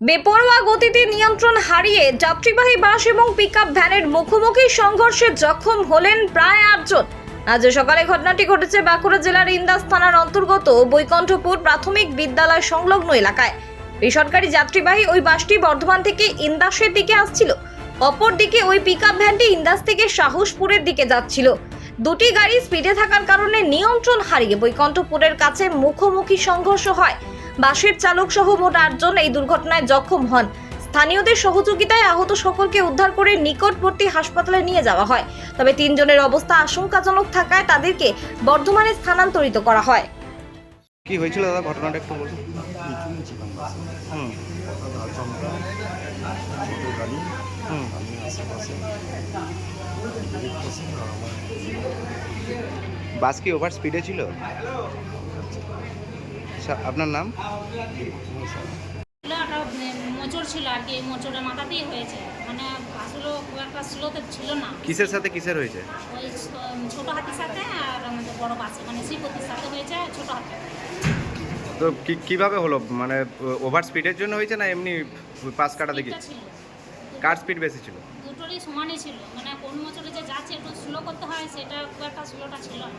বেপরোয়া গতিতে নিয়ন্ত্রণ হারিয়ে যাত্রীবাহী বাস এবং পিকআপ ভ্যানের মুখোমুখি সংঘর্ষে জখম হলেন প্রায় আটজন। আজ সকালে ঘটনাটি ঘটেছে বাঁকুড়া জেলার ইন্দাস থানার অন্তর্গত বৈকণ্ঠপুর প্রাথমিক বিদ্যালয় সংলগ্ন এলাকায়। বেসরকারি যাত্রীবাহী ওই বাসটি বর্ধমান থেকে ইন্দাসের দিকে আসছিল। অপরদিকে ওই পিকআপ ভ্যানটি ইন্দাস থেকে সাহসপুরের দিকে যাচ্ছিল। দুটি গাড়ি স্পিডে থাকার কারণে নিয়ন্ত্রণ হারিয়ে বৈকণ্ঠপুরের কাছে মুখোমুখি সংঘর্ষ হয়। বাসের চালক সহ মোট আটজন এই দুর্ঘটনায় জখম হন। স্থানীয়দের সহযোগিতায় আহত সকলকে উদ্ধার করে নিকটবর্তী হাসপাতালে নিয়ে যাওয়া হয়। তবে তিনজনের অবস্থা আশঙ্কাজনক থাকায় তাদেরকে বর্ধমানে স্থানান্তরিত করা হয়। কি হয়েছিল দাদা? ঘটনাটা একটু বলুন। বাসে হুম। আমি আশেপাশে কি ওভার স্পিডে ছিল? আপনার নাম? একটা মোচড় ছিল আর কি মোচড়ের মাথাতেই হয়েছে। মানে আসলে খুব একটা স্লোতে ছিল না। কিসের সাথে কিসের হয়েছে? ওই ছ- ছোট হাতির সাথে আর আমাদের বড় বাসে মানে শ্রীপতির সাথে হয়েছে ছোট হাতি। তো কি- কীভাবে হলো? মানে ওভার স্পিডের জন্য হয়েছে না এমনি পাস কাটা দেখি কার স্পিড বেশি ছিল? দুটোরই সমানই ছিল। মানে কোন মোচড়ে যে যাচ্ছে একটু স্লো করতে হয় সেটা খুব একটা স্লোটা ছিল না।